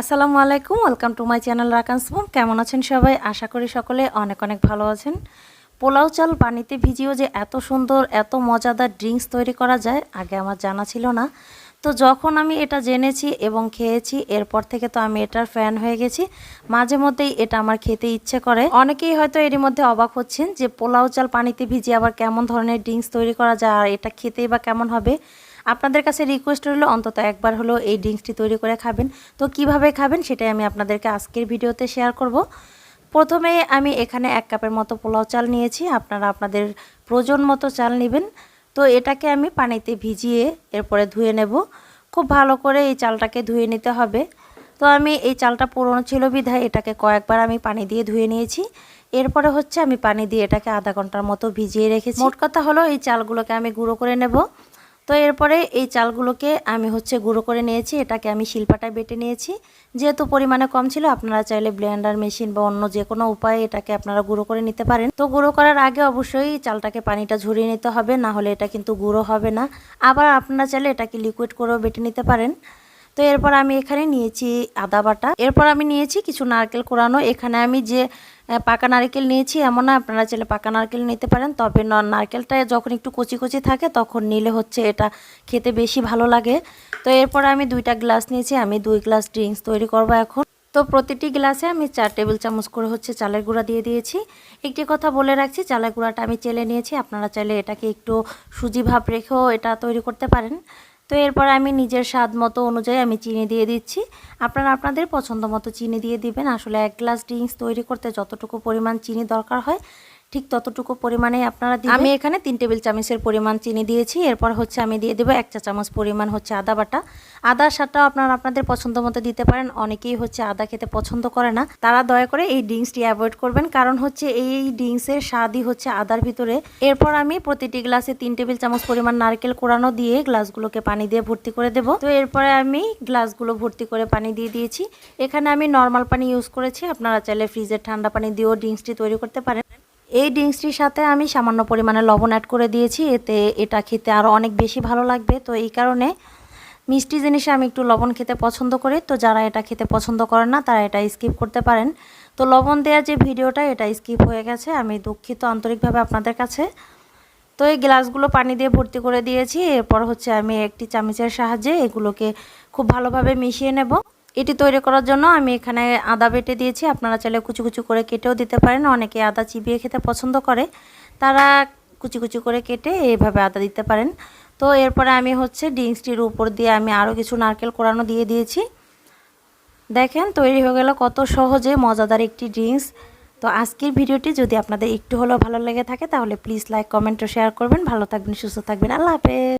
আসসালামু আলাইকুম, welcome to my channel Rakan's mom কেমন আছেন সবাই? আশা করি সকলে অনেক অনেক ভালো আছেন। পোলাও চাল পানিতে ভিজিয়েও যে এত সুন্দর, এত মজাদার ড্রিঙ্কস তৈরি করা যায়, আগে আমার জানা ছিল না। তো যখন আমি এটা জেনেছি এবং খেয়েছি, এরপর থেকে তো আমি এটার ফ্যান হয়ে গেছি। মাঝে মধ্যেই এটা আমার খেতে ইচ্ছে করে। অনেকেই হয়তো এরই মধ্যে অবাক হচ্ছেন যে পোলাও চাল পানিতে ভিজিয়ে আবার কেমন ধরনের ড্রিঙ্কস তৈরি করা যায় আর এটা খেতেই বা কেমন হবে। আপনাদের কাছে রিকোয়েস্ট রইল, অন্তত একবার হলো এই ড্রিঙ্কসটি তৈরি করে খাবেন। তো কীভাবে খাবেন সেটাই আমি আপনাদেরকে আজকের ভিডিওতে শেয়ার করব। প্রথমে আমি এখানে এক কাপের মতো পোলাও চাল নিয়েছি, আপনারা আপনাদের প্রয়োজন মতো চাল নেবেন। তো এটাকে আমি পানিতে ভিজিয়ে এরপরে ধুয়ে নেব। খুব ভালো করে এই চালটাকে ধুয়ে নিতে হবে। তো আমি এই চালটা পুরনো ছিল বিধায় এটাকে কয়েকবার আমি পানি দিয়ে ধুয়ে নিয়েছি। এরপরে হচ্ছে আমি পানি দিয়ে এটাকে আধা ঘণ্টার মতো ভিজিয়ে রেখেছি। মোট কথা হলো এই চালগুলোকে আমি গুঁড়ো করে নেব। তো এরপরে এই চালগুলোকে আমি হচ্ছে গুঁড়ো করে নিয়েছি। এটাকে আমি শিল্পাটায় বেটে নিয়েছি। যেহেতু পরিমাণে কম ছিল, আপনারা চাইলে ব্লেন্ডার মেশিন বা অন্য যে কোনো উপায়ে এটাকে আপনারা গুঁড়ো করে নিতে পারেন। তো গুঁড়ো করার আগে অবশ্যই চালটাকে পানিটা ঝরিয়ে নিতে হবে, না হলে এটা কিন্তু গুঁড়ো হবে না। আবার আপনারা চাইলে এটাকে লিকুইড করেও বেটে নিতে পারেন। তো এরপর আমি এখানে নিয়েছি আদা বাটা। এরপর আমি নিয়েছি কিছু নারকেল কোরানো। এখানে আমি যে পাকা নারকেল নিয়েছি এমন না, আপনারা চাইলে পাকা নারকেল নিতে পারেন। তবে নারকেলটা যখন একটু কচি কচি থাকে তখন নিলে হচ্ছে এটা খেতে বেশি ভালো লাগে। তো এরপর আমি দুইটা গ্লাস নিয়েছি, আমি দুই গ্লাস ড্রিঙ্কস তৈরি করব এখন। তো প্রতিটি গ্লাসে আমি চার টেবিল চামচ করে হচ্ছে চালের গুঁড়া দিয়ে দিয়েছি। একটি কথা বলে রাখছি, চালের গুঁড়াটা আমি চেলে নিয়েছি, আপনারা চাইলে এটাকে একটু সুজি ভাব রেখেও এটা তৈরি করতে পারেন। তো এরপর আমি নিজের স্বাদ মতো অনুযায়ী আমি চিনি দিয়ে দিচ্ছি। আপনারা আপনাদের পছন্দ মতো চিনি দিয়ে দিবেন। আসলে এক গ্লাস ড্রিঙ্কস তৈরি করতে যতটুকু পরিমাণ চিনি দরকার হয় ঠিক ততটুকু পরিমাণে আপনারা দিন আমি এখানে তিন টেবিল চামচের পরিমাণ চিনি দিয়েছি। এরপর হচ্ছে আমি দিয়ে দেবো এক চা চামচ পরিমাণ হচ্ছে আদা বাটা। আদার স্বাদটাও আপনারা আপনাদের পছন্দ মতো দিতে পারেন। অনেকেই হচ্ছে আদা খেতে পছন্দ করে না। তারা দয়া করে এই ড্রিঙ্কসটি অ্যাভয়েড করবেন। কারণ হচ্ছে এই ড্রিঙ্কসের স্বাদই হচ্ছে আদার ভিতরে। এরপর আমি প্রতিটি গ্লাসে তিন টেবিল চামচ পরিমাণ নারকেল কোরানো দিয়ে গ্লাসগুলোকে পানি দিয়ে ভর্তি করে দেবো। তো এরপরে আমি গ্লাসগুলো ভর্তি করে পানি দিয়ে দিয়েছি। এখানে আমি নর্মাল পানি ইউজ করেছি। আপনারা চাইলে ফ্রিজের ঠান্ডা পানি দিয়েও ড্রিঙ্কসটি তৈরি করতে পারেন। এই ড্রিঙ্কসটির সাথে আমি সামান্য পরিমাণে লবণ অ্যাড করে দিয়েছি, এতে এটা খেতে আরও অনেক বেশি ভালো লাগবে। তো এই কারণে মিষ্টি জিনিসে আমি একটু লবণ খেতে পছন্দ করি। তো যারা এটা খেতে পছন্দ করেন না, তারা এটা স্কিপ করতে পারেন। তো লবণ দেওয়া যে ভিডিওটা, এটা স্কিপ হয়ে গেছে। আমি দুঃখিত আন্তরিকভাবে আপনাদের কাছে। তো এই গ্লাসগুলো পানি দিয়ে ভর্তি করে দিয়েছি। এরপর হচ্ছে আমি একটি চামচের সাহায্যে এগুলোকে খুব ভালোভাবে মিশিয়ে নেব। এটি তৈরি করার জন্য আমি এখানে আদা বেটে দিয়েছি। আপনারা চাইলে কুচি কুচি করে কেটেও দিতে পারেন। অনেকে আদা চিবিয়ে খেতে পছন্দ করে। তারা কুচি কুচি করে কেটে এইভাবে আদা দিতে পারেন। তো এরপরে আমি হচ্ছে ড্রিঙ্কসটির উপর দিয়ে আমি আরও কিছু নারকেল কোরানো দিয়ে দিয়েছি। দেখেন তৈরি হয়ে গেল কত সহজে মজাদার একটি ড্রিঙ্কস তো আজকের ভিডিওটি যদি আপনাদের একটু হলেও ভালো লেগে থাকে, তাহলে প্লিজ লাইক, কমেন্ট ও শেয়ার করবেন। ভালো থাকবেন, সুস্থ থাকবেন। আল্লাহ হাফেজ।